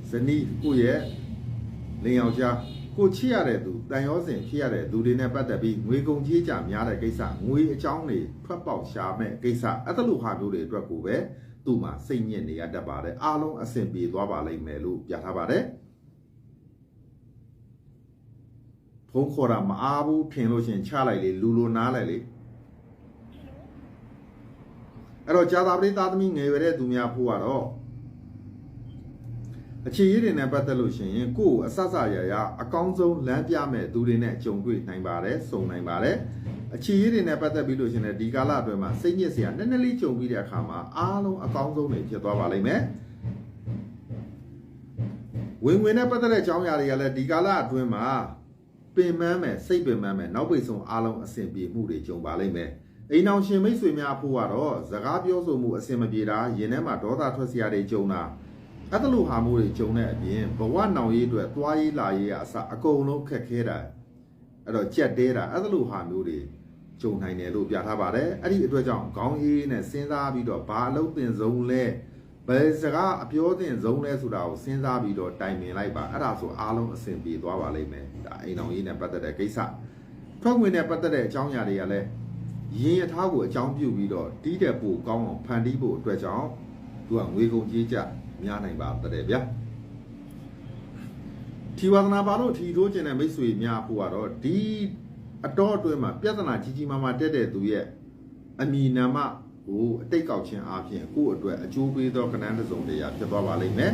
ဇနီးကိုယ့်ရဲ့လင်ယောက်ျားကိုချစ်ရတဲ့သူတန်ရောစင်ဖြစ်ရတဲ့သူတွေနဲ့ပတ်သက်ပြီးငွေကုန်ကြေးကြများတဲ့ကိစ္စငွေအကြောင်းတွေထွက်ပေါက်ရှာမဲ့ကိစ္စအဲ့ဒါလိုဟာမျိုးတွေအတွက်ကိုပဲသူ့မှာစိတ်ညစ်နေရတတ်ပါတယ်အားလုံးအဆင်ပြေသွားပါလိမ့်မယ်လို့ပြထားပါတယ်ဖုန်းခေါ်တာမအားဘူးထင်လို့ရှရင်ချလိုက်လေလူလိုနားလိုက်လေ အဲ့တော့ဂျာတာပရိသတ်သမီးငယ်ရွယ်တဲ့သူများဖို့ကတော့အခြေရည်တွေနဲ့ပတ်သက်လို့ရှိရင်ကိုယ့်ကိုအဆဆရရအကောင်းဆုံးလမ်းပြမဲ့သူတွေနဲ့ကြုံတွေ့နိုင်ပါတယ်စုံနိုင်ပါတယ်အခြေရည်တွေနဲ့ပတ်သက်ပြီးလို့ရှိရင်ဒီကာလအတွင်းမှာစိတ်ညစ်စရာနည်းနည်းလေးကြုံပြီးတဲ့အခါမှာအားလုံးအကောင်းဆုံးတွေဖြစ်သွားပါလိမ့်မယ်ဝင်ဝင်နဲ့ပတ်သက်တဲ့အကြောင်းအရာတွေကလည်းဒီကာလအတွင်းမှာပင်ပန်းမဲ့စိတ်ပင်ပန်းမဲ့နောက်ပိတ်ဆုံးအားလုံးအဆင်ပြေမှုတွေကြုံပါလိမ့်မယ် အိမ်အောင်ရှင်မိတ်ဆွေများဖို့ကတော့စကားပြောဆိုမှုအဆင်မပြေတာရင်ထဲမှာဒေါသထွက်စရာတွေကြုံတာအဲ့ဒါလိုဟာမျိုးတွေကြုံတဲ့အပြင်ဘဝနောင်ရေးအတွက်သွားရေးလာရေးအစအကုန်လုံးခက်ခဲတာအဲ့တော့ကြက်တဲတာအဲ့ဒါလိုဟာမျိုးတွေကြုံနိုင်တယ်လို့ပြထားပါတယ်အဲ့ဒီအတွက်ကြောင့်ခေါင်းအေးနဲ့စဉ်းစားပြီးတော့ဘာအလုပ်တင်ဆုံးလဲဘယ်စကားအပြောတင်ဆုံးလဲဆိုတာကိုစဉ်းစားပြီးတော့တိုင်ပင်လိုက်ပါအဲ့ဒါဆိုအားလုံးအဆင်ပြေသွားပါလိမ့်မယ်ဒါအိမ်အောင်ရေးနဲ့ပတ်သက်တဲ့ကိစ္စထွက်ဝင်နဲ့ပတ်သက်တဲ့အကြောင်းအရာတွေကလည်း ရင်ရထားကိုအကြောင်းပြုပြီးတော့တီးတဲ့ပိုကောင်းအောင်ဖန်တီးဖို့အတွက်ကြောင့်သူကငွေကုန်ကြေးကြများနိုင်ပါတဲ့ဗျာထီဝါသနာပါလို့ထီထိုးကျင်တဲ့မိတ်ဆွေများဖို့ကတော့ဒီအတော်အတွင်းမှာပြဿနာကြီးကြီးမားမားတက်တဲ့သူရဲ့အမည်နာမကိုအတိတ်ကောက်ခြင်းအပြင်ကိုယ့်အတွက်အကျိုးပေးသောကဏ္ဍတစ်စုံတရာဖြစ်သွားပါလိမ့်မယ်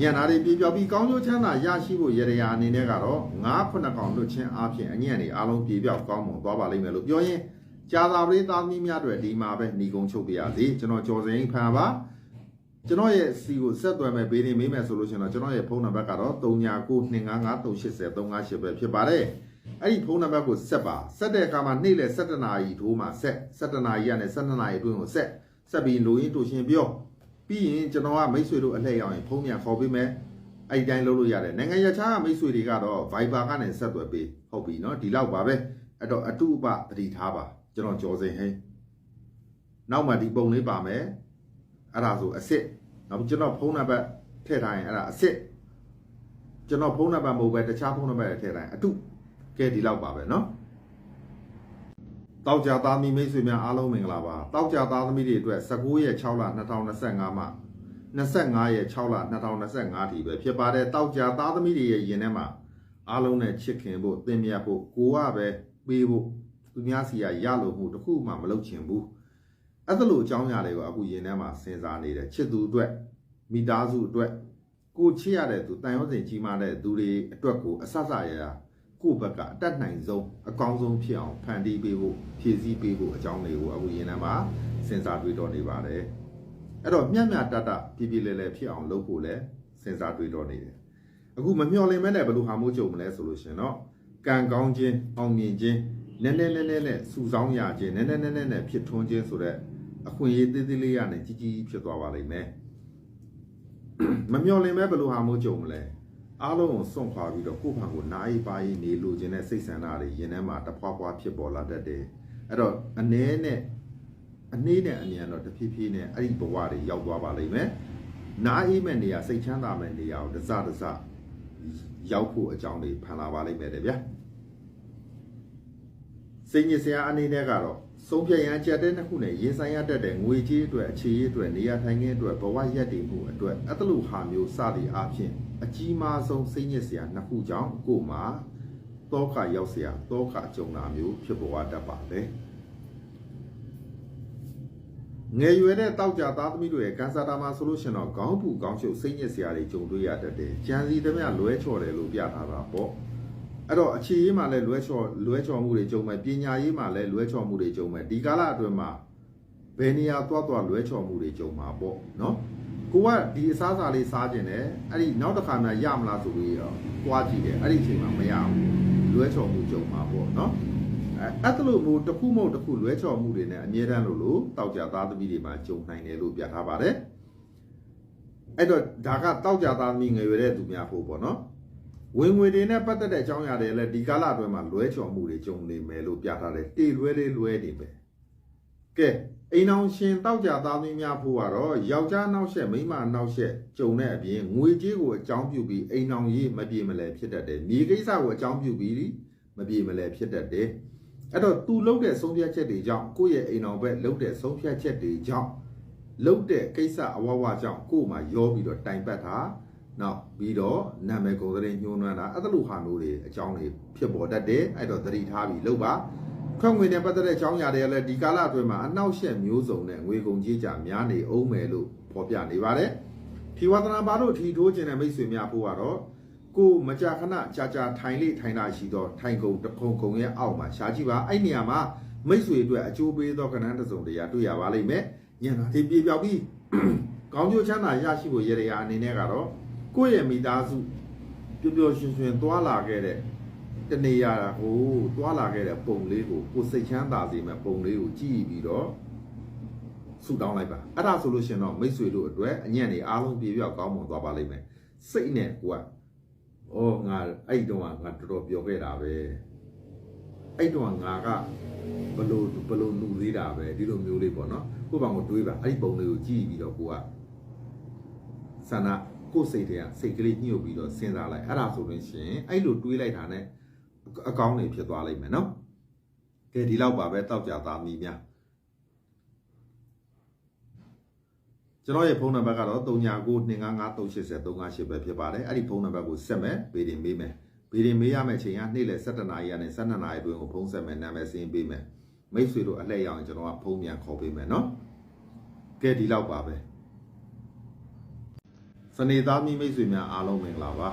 ညံနာတွေပြေပြောပြီးကောင်းကျိုးချမ်းသာရရှိဖို့ရရရာအနေနဲ့ကတော့ငါးခုနှစ်ကောင်လွတ်ချင်းအပြင်အညံ့တွေအားလုံးပြေပြောက်ကောင်းမွန်သွားပါလိမ့်မယ်လို့ပြောရင်ကြာသာပရိသတ်သမီးများတွေဒီမှာပဲညီကုန်းချုပ်ပြရစီကျွန်တော်ကျော်စိန်ဖန်ပါကျွန်တော်ရဲ့စီကိုဆက်သွယ်မဲ့ဘေးနေမေးမယ်ဆိုလို့ရှိရင်တော့ကျွန်တော်ရဲ့ဖုန်းနံပါတ်ကတော့39925538ပဲဖြစ်ပါတယ်အဲ့ဒီဖုန်းနံပါတ်ကိုဆက်ပါဆက်တဲ့အခါမှာနေ့လယ်7နာရီထိုးမှာဆက်7နာရီကနေ7နာရီအတွင်းကိုဆက်ဆက်ပြီးလိုရင်းတူရှင်ပြော ပြီးရင်ကျွန်တော်ကမိတ်ဆွေတို့အလှည့်ရောက်ရင်ဖုန်းပြန်ခေါ်ပေးမယ်အဲ့ဒီတိုင်းလုပ်လို့ရတယ်နိုင်ငံရခြားကမိတ်ဆွေတွေကတော့ Viber ကနေဆက်သွယ်ပေးဟုတ်ပြီနော်ဒီလောက်ပါပဲအဲ့တော့အတုပတတိထားပါကျွန်တော်ကြော်စင်ဟင်းနောက်မှဒီပုံလေးပါမယ်အဲ့ဒါဆိုအစ်စ်နောက်ကျွန်တော်ဖုန်းနံပါတ်ထည့်ထားရင်အဲ့ဒါအစ်စ်ကျွန်တော်ဖုန်းနံပါတ်မဟုတ်ပဲတခြားဖုန်းနံပါတ်ထည့်ထားရင်အတုကဲဒီလောက်ပါပဲနော် တောက်ကြသားသမီးမိတ်ဆွေများအားလုံးမင်္ဂလာပါတောက်ကြသားသမီးတွေအတွက်19ရက်6လ2025မှာ25ရက်6လ2025ထိပဲဖြစ်ပါတယ်တောက်ကြသားသမီးတွေရဲ့ယင်ထဲမှာအားလုံးနဲ့ချစ်ခင်ဖို့သင်မြတ်ဖို့ကိုကပဲပေးဖို့သူများစီကရလို့မှုတစ်ခုမှမလုပ်ချင်ဘူးအဲ့ဒါလိုအကြောင်းအရာတွေကိုအခုယင်ထဲမှာစဉ်းစားနေတယ်ချစ်သူအတွက်မိသားစုအတွက်ကိုချစ်ရတဲ့သူတန်ရုံးစင်ကြီးမားတဲ့သူတွေအတွက်ကိုအဆဆရရ ကိုယ့်ဘက်ကအတတ်နိုင်ဆုံးအကောင်းဆုံးဖြစ်အောင်ဖန်တီးပေးဖို့ဖြည့်ဆည်းပေးဖို့အကြောင်းတွေကိုအခုရင်ထဲမှာစဉ်းစားတွေးတော့နေပါတယ်အဲ့တော့မျက်မျှတတပြပြလဲလဲဖြစ်အောင်လုပ်ဖို့လဲစဉ်းစားတွေးတော့နေတယ်အခုမမျှော်လင့်မဲနဲ့ဘယ်လိုဟာမို့ကြုံမလဲဆိုလို့ရှင်တော့ကံကောင်းခြင်းအောင်မြင်ခြင်းနည်းနည်းနည်းနည်းနဲ့စူဆောင်းရခြင်းနည်းနည်းနည်းနည်းနဲ့ဖြစ်ထွန်းခြင်းဆိုတဲ့အခွင့်အရေးသေးသေးလေးရနဲ့ကြီးကြီးဖြစ်သွားပါလိမ့်မယ်မမျှော်လင့်မဲဘယ်လိုဟာမို့ကြုံမလဲ အားလုံးကိုစွန့်ခွာပြီးတော့ကိုယ့်ဘာကိုနားရီပါရီနေလိုခြင်းနဲ့စိတ်ဆန္ဒတွေရင်ထဲမှာတဖွာဖွာဖြစ်ပေါ်လာတတ်တယ်အဲ့တော့အနည်းနဲ့အနည်းနဲ့အမြန်တော့တဖြည်းဖြည်းနဲ့အဲ့ဒီဘဝတွေရောက်သွားပါလိမ့်မယ်နားအေးမဲ့နေရာစိတ်ချမ်းသာမဲ့နေရာကိုတစတစရောက်ဖို့အကြောင်းတွေဖန်လာပါလိမ့်မယ်တဲ့ဗျာစိတ်ညစ်စရာအနေနဲ့ကတော့ ဆုံးဖြတ်ရန်ကြက်တဲ့နှစ်ခုနဲ့ရင်ဆိုင်ရတတ်တဲ့ငွေကြေးအတွက်အခြေရေးအတွက်နေရာထိုင်ခင်းအတွက်ဘဝရက်တည်မှုအတွက်အတလူဟာမျိုးစသည်အားဖြင့်အကြီးမားဆုံးစိတ်ညစ်စရာနှစ်ခုကြောင့်ကို့မှာတောခရောက်စရာတောခကြုံတာမျိုးဖြစ်ပေါ်တတ်ပါပဲငယ်ရွယ်တဲ့တောက်ကြသားသမီးတို့ရဲ့ကန်ဆာတာမှာဆိုလို့ရှင်တော့ခေါင်းပူခေါင်းချုပ်စိတ်ညစ်စရာတွေကြုံတွေ့ရတတ်တယ်။ကြံစီသမျှလွဲချော်တယ်လို့ပြထားတာပေါ့။ အဲ့တော့အခြေရေးမှာလည်းလွဲချော်လွဲချော်မှုတွေကြုံမယ်ပညာရေးမှာလည်းလွဲချော်မှုတွေကြုံမယ်ဒီကာလအတွင်းမှာဘယ်နေရာသွားသွားလွဲချော်မှုတွေကြုံမှာပေါ့နော်။ကိုကဒီအစားအစာလေးစားခြင်းနဲ့အဲ့ဒီနောက်တစ်ခါမှရမလားဆိုပြီးတော့တွားကြည့်တယ်အဲ့ဒီအချိန်မှာမရဘူးလွဲချော်မှုကြုံမှာပေါ့နော်။အဲအဲ့ဒါလို့မို့တစ်ခုမဟုတ်တစ်ခုလွဲချော်မှုတွေနဲ့အမြဲတမ်းလို့လို့တောက်ကြသားသမီးတွေမှာကြုံနိုင်တယ်လို့ပြထားပါတယ်အဲ့တော့ဒါကတောက်ကြသားသမီးငယ်ရွယ်တဲ့သူများဖို့ပေါ့နော် ဝင်ငွေတွေနဲ့ပတ်သက်တဲ့အကြောင်းအရာတွေလည်းဒီကာလအတွင်းမှာလွဲချော်မှုတွေကြုံနေမယ်လို့ပြထားတယ်တေလွဲလေးလွဲနေပဲကဲအိမ်အောင်ရှင်တောက်ကြသားသမီးများဖို့ကတော့ယောက်ျားနောက်ဆက်မိန်းမနောက်ဆက်ကြုံတဲ့အပြင်ငွေကြေးကိုအကြောင်းပြုပြီးအိမ်အောင်ရေးမပြေမလဲဖြစ်တတ်တယ်မြေကိစ္စကိုအကြောင်းပြုပြီးမပြေမလဲဖြစ်တတ်တယ်အဲ့တော့သူလှုပ်တဲ့ဆုံးဖြတ်ချက်တွေကြောင့်ကိုယ့်ရဲ့အိမ်တော်ဘက်လှုပ်တဲ့ဆုံးဖြတ်ချက်တွေကြောင့်လှုပ်တဲ့ကိစ္စအဝဝကြောင့်ကိုယ်မှာရောပြီးတော့တိုင်ပတ်တာ နောက်ပြီးတော့နာမည်ကုန်တဲ့ညှိုးနှွမ်းတာအဲ့ဒါလိုဟာမျိုးတွေအကြောင်းတွေဖြစ်ပေါ်တတ်တယ်အဲ့တော့သတိထားပြီးလှုပ်ပါခွင့်ငွေနဲ့ပတ်သက်တဲ့အကြောင်းအရာတွေကလည်းဒီကာလအတွင်းမှာအနောက်ရှက်မျိုးစုံနဲ့ငွေကုန်ကြေးကြများနေအောင်မယ်လို့ဖော်ပြနေပါတယ်ထီဝဒနာဘာတို့ထီထိုးခြင်းတဲ့မိတ်ဆွေများဖို့ကတော့ကိုမကြာခဏကြာကြာထိုင်လေထိုင်တာရှိတော့ထိုင်ကုန်တခုံခုံရဲ့အောက်မှာရှားကြည့်ပါအဲ့နေရာမှာမိတ်ဆွေအတွက်အကျိုးပေးသောကဏ္ဍတစ်စုံတရာတွေ့ရပါလိမ့်မယ်ညံတာဒီပြေပြောက်ပြီးကောင်းကျိုးချမ်းသာရရှိဖို့ရရအနေနဲ့ကတော့ ကိုယ့်ရဲ့မိသားစုပျော်ပျော်ရွှင်ရွှင်သွားလာခဲ့တဲ့တနေရတာဟိုသွားလာခဲ့တဲ့ပုံလေးကိုကိုစိတ်ချမ်းသာစေမဲ့ပုံလေးကိုကြည့်ပြီးတော့ဆူတောင်းလိုက်ပါအဲ့ဒါဆိုလို့ရှင်တော့မိတ်ဆွေတို့အတွက်အညံ့နေအားလုံးပြေပြောက်ကောင်းမွန်သွားပါလိမ့်မယ်စိတ်နဲ့ကိုက။အော်ငါအဲ့တုန်းကငါတော်တော်ပြောခဲ့တာပဲ။အဲ့တုန်းကငါကဘလို့ဘလို့လူသေးတာပဲဒီလိုမျိုးလေးပေါ့နော်။ကိုယ့်ဘာကိုတွေးပါအဲ့ဒီပုံလေးကိုကြည့်ပြီးတော့ကိုကဆန္ဒ ကိုယ်စိတ်တွေကစိတ်ကလေးညှို့ပြီးတော့စဉ်းစားလိုက်အဲ့ဒါဆိုလို့ရှိရင်အဲ့လိုတွေးလိုက်တာ ਨੇ အကောင်းနေဖြစ်သွားလိမ့်မယ်နော်။ကဲဒီလောက်ပါပဲတောက်ကြသားမိများ။ကျွန်တော်ရဲ့ဖုန်းနံပါတ်ကတော့399255380358ပဲဖြစ်ပါတယ်အဲ့ဒီဖုန်းနံပါတ်ကိုဆက်မယ်ဗီဒီမေးမယ်ဗီဒီမေးရမယ့်ချိန်ကနေ့လယ်7:00နာရီကနေ12:00နာရီအတွင်းကိုဖုန်းဆက်မယ်နာမည်စင်းပေးမယ်မိတ်ဆွေတို့အလှည့်ရောက်ရင်ကျွန်တော်ကဖုန်းပြန်ခေါ်ပေးမယ်နော်ကဲဒီလောက်ပါပဲ စနေသားမိမိတ်ဆွေများအားလုံးမင်္ဂလာပါ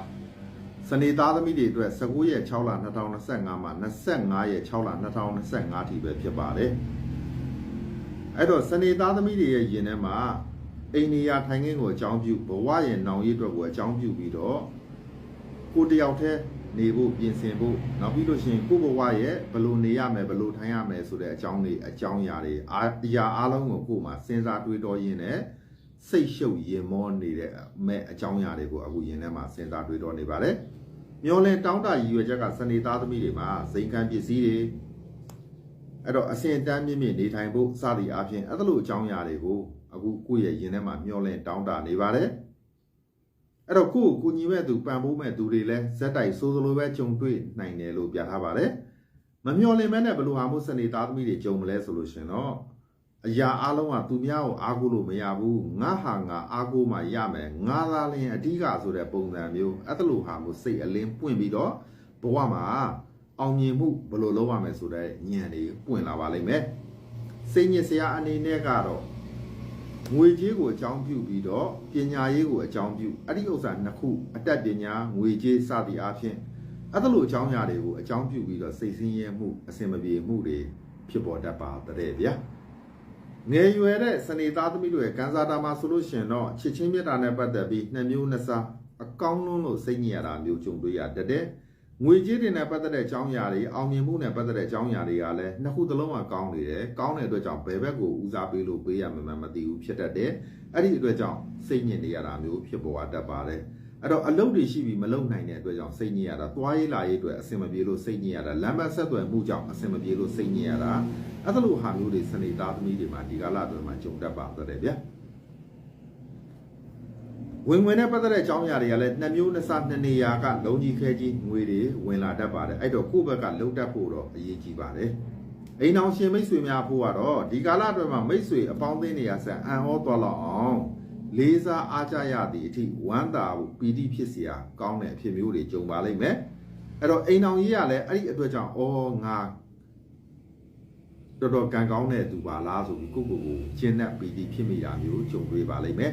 စနေသားသမီးတွေအတွက်19ရက်6လ2025မှာ25ရက်6လ2025ထိပဲဖြစ်ပါတယ်အဲ့တော့စနေသားသမီးတွေရဲ့ယင်ထဲမှာအိန္ဒိယထိုင်ခင်းကိုအကြောင်းပြုဘဝရဲ့နောင်ရည်အတွက်ကိုအကြောင်းပြုပြီးတော့ကိုတယောက်တည်းနေဖို့ပြင်ဆင်ဖို့နောက်ပြီးလို့ရှိရင်ကိုဘဝရဲ့ဘယ်လိုနေရမယ်ဘယ်လိုထိုင်ရမယ်ဆိုတဲ့အကြောင်းတွေအကြောင်းအရာတွေအာအရာအလုံးကိုကိုယ်မှာစဉ်းစားတွေးတောရင်းနဲ့ စိတ်ရှုပ်ရင်မောနေတဲ့မဲ့အကြောင်းအရာတွေကိုအခုယင်ထဲမှာစဉ်းစားတွေးတောနေပါတယ်မျောလင်းတောင်းတရည်ရွယ်ချက်ကစနေသားသမီးတွေမှာဇိမ်ခံပစ္စည်းတွေအဲ့တော့အစင်တန်းမြင့်မြင့်နေထိုင်ဖို့စသည်အပြင်အဲ့ဒါလိုအကြောင်းအရာတွေကိုအခုကိုယ့်ရဲ့ရင်ထဲမှာမျောလင့်တောင်းတနေပါတယ်အဲ့တော့ကိုယ့်ကိုကူညီမဲ့သူပံ့ပိုးမဲ့သူတွေလည်းဇက်တိုက်ဆိုးစလိုပဲကြုံတွေ့နိုင်တယ်လို့ပြထားပါတယ်မမျောလင့်မဲနဲ့ဘယ်လိုဟာမို့စနေသားသမီးတွေကြုံမလဲဆိုလို့ရှင်တော့ အရာအလုံးကသူများကိုအားကိုးလို့မရဘူးငါဟာငါအားကိုးမှရမယ်ငါသာလင်အဓိကဆိုတဲ့ပုံစံမျိုးအဲ့ဒါလိုဟာမို့စိတ်အလင်းပွင့်ပြီးတော့ဘဝမှာအောင်မြင်မှုဘယ်လိုလုပ်ရမလဲဆိုတဲ့ဉာဏ်တွေပွင့်လာပါလိမ့်မယ်စိတ်ညစ်စရာအနေနဲ့ကတော့ငွေကြေးကိုအကြောင်းပြုပြီးတော့ပညာရေးကိုအကြောင်းပြုအဲ့ဒီဥစ္စာနှစ်ခုအတတ်ပညာငွေကြေးစသည်အပြင်အဲ့ဒါလိုအကြောင်းအရာတွေကိုအကြောင်းပြုပြီးတော့စိတ်ဆင်းရဲမှုအစင်မပြေမှုတွေဖြစ်ပေါ်တတ်ပါတဲ့ဗျာ ငယ်ရွယ်တဲ့စနေသားသမီးတို့ရဲ့ကန်စာတာမှာဆိုလို့ရှိရင်တော့ချစ်ချင်းမြတ်တာနဲ့ပတ်သက်ပြီးနှစ်မျိုးနှစ်စားအကောင်းလုံးလို့စိတ်ညစ်ရတာမျိုးကြုံတွေ့ရတတ်တယ်ငွေကြေးတွေနဲ့ပတ်သက်တဲ့အကြောင်းအရာတွေအောင်မြင်မှုနဲ့ပတ်သက်တဲ့အကြောင်းအရာတွေကလည်းနှစ်ခုသလုံးကကောင်းနေတယ်ကောင်းတဲ့အတွက်ကြောင့်ဘယ်ဘက်ကိုဦးစားပေးလို့ပေးရမှန်းမသိဘူးဖြစ်တတ်တယ်အဲ့ဒီအတွက်ကြောင့်စိတ်ညစ်နေရတာမျိုးဖြစ်ပေါ်တတ်ပါတယ် အဲ့တော့အလုပ်တွေရှိပြီးမလုပ်နိုင်တဲ့အတွက်ကြောင့်စိတ်ညစ်ရတာသွားရေးလာရေးအတွက်အဆင်မပြေလို့စိတ်ညစ်ရတာလမ်းမဆက်သွယ်မှုကြောင့်အဆင်မပြေလို့စိတ်ညစ်ရတာအဲ့ဒါလိုဟာမျိုးတွေစနေသားသမီးတွေမှာဒီကာလအတွင်းမှာကြုံတတ်ပါတယ်ဗျာဝင်ဝင်နဲ့ပတ်သက်တဲ့အကြောင်းအရာတွေကလည်းနှစ်မျိုးနှစ်စားနှစ်နေရာကလုံကြီးခဲကြီးငွေတွေဝင်လာတတ်ပါတယ်အဲ့တော့ကိုယ့်ဘက်ကလုံတတ်ဖို့တော့အရေးကြီးပါတယ်အိမ်အောင်ရှင်မိတ်ဆွေများဖို့ကတော့ဒီကာလအတွင်းမှာမိတ်ဆွေအပေါင်းအသင်းတွေကဆက်အံ့ဩသွားလောက်အောင် လေးစားအားကြရသည့်အထိဝမ်းသာဖို့ပီတိဖြစ်เสียကောင်းတဲ့အဖြစ်မျိုးတွေကြုံပါလိမ့်မယ်အဲ့တော့အိမ်အောင်ကြီးကလည်းအဲ့ဒီအတွက်ကြောင့်အော်ငါတော်တော်ကံကောင်းတဲ့သူပါလားဆိုပြီးကိုယ့်ကိုယ်ကိုကျင့်တဲ့ပီတိဖြစ်မိတာမျိုးကြုံတွေ့ပါလိမ့်မယ်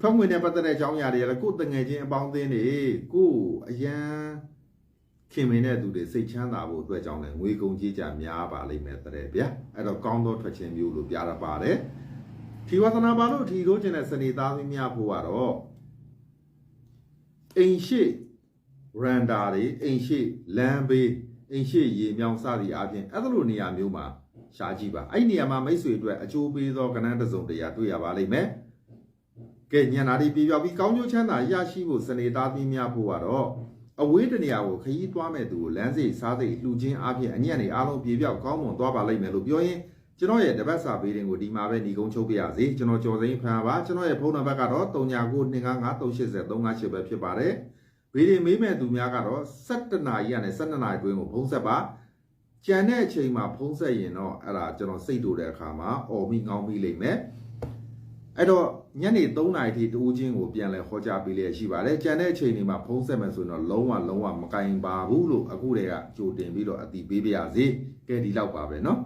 ဖုံးဝင်တဲ့ပတ်သက်တဲ့အကြောင်းအရာတွေလည်းကိုယ်တငယ်ချင်းအပေါင်းအသင်းတွေကိုယ်အရန်ခင်မင်းတဲ့သူတွေစိတ်ချမ်းသာဖို့အတွက်ကြောင့်လည်းငွေကုန်ကြီးကြများပါလိမ့်မယ်တဲ့ဗျာအဲ့တော့ကောင်းသောထွက်ခြင်းမျိုးလို့ပြရပါတယ် ထီဝသနာပါလို့ထီတို့ခြင်းတဲ့စနေသားသမီးများဖို့ကတော့အိမ်ရှိရန်ဒါတွေအိမ်ရှိလမ်းဘေးအိမ်ရှိရေမြောင်းစသည်အပြင်အဲ့လိုနေရာမျိုးမှာရှားကြည့်ပါအဲ့ဒီနေရာမှာမိတ်ဆွေအတွက်အကျိုးပေးသောကဏ္ဍတစ်စုံတရာတွေ့ရပါလိမ့်မယ်ကဲညံနာဒီပြပြပြီးကောင်းကျိုးချမ်းသာရရှိဖို့စနေသားသမီးများဖို့ကတော့အဝေးတနေရာကိုခရီးသွားမဲ့သူကိုလမ်းစိတ်စားစိတ်လှူခြင်းအပြင်အညံ့နေအားလုံးပြေပြောက်ကောင်းမွန်သွားပါလိမ့်မယ်လို့ပြောရင် ကျွန်တော်ရဲ့တပတ်စာပေးတင်ကိုဒီမှာပဲညီကုန်းချုပ်ပြရစီကျွန်တော်ကျော်စိန်ဖန်ပါကျွန်တော်ရဲ့ဖုန်းနံပါတ်ကတော့39925380ပဲဖြစ်ပါတယ်ဗီဒီမေးမဲ့သူများကတော့17နာရီကနေ12နာရီတွင်းကိုဖုံးဆက်ပါကြံတဲ့အချိန်မှာဖုံးဆက်ရင်တော့အဲ့ဒါကျွန်တော်စိတ်တူတဲ့အခါမှာအော်မိငောင်းပြီးလိမ့်မယ်အဲ့တော့ညနေ3နာရီထိတူးချင်းကိုပြန်လဲဟောကြားပေးလျက်ရှိပါတယ်ကြံတဲ့အချိန်ဒီမှာဖုံးဆက်မယ်ဆိုရင်တော့လုံးဝလုံးဝမကင်ပါဘူးလို့အခုတည်းကကြိုတင်ပြီးတော့အတိပေးပါရစေကဲဒီလောက်ပါပဲเนาะ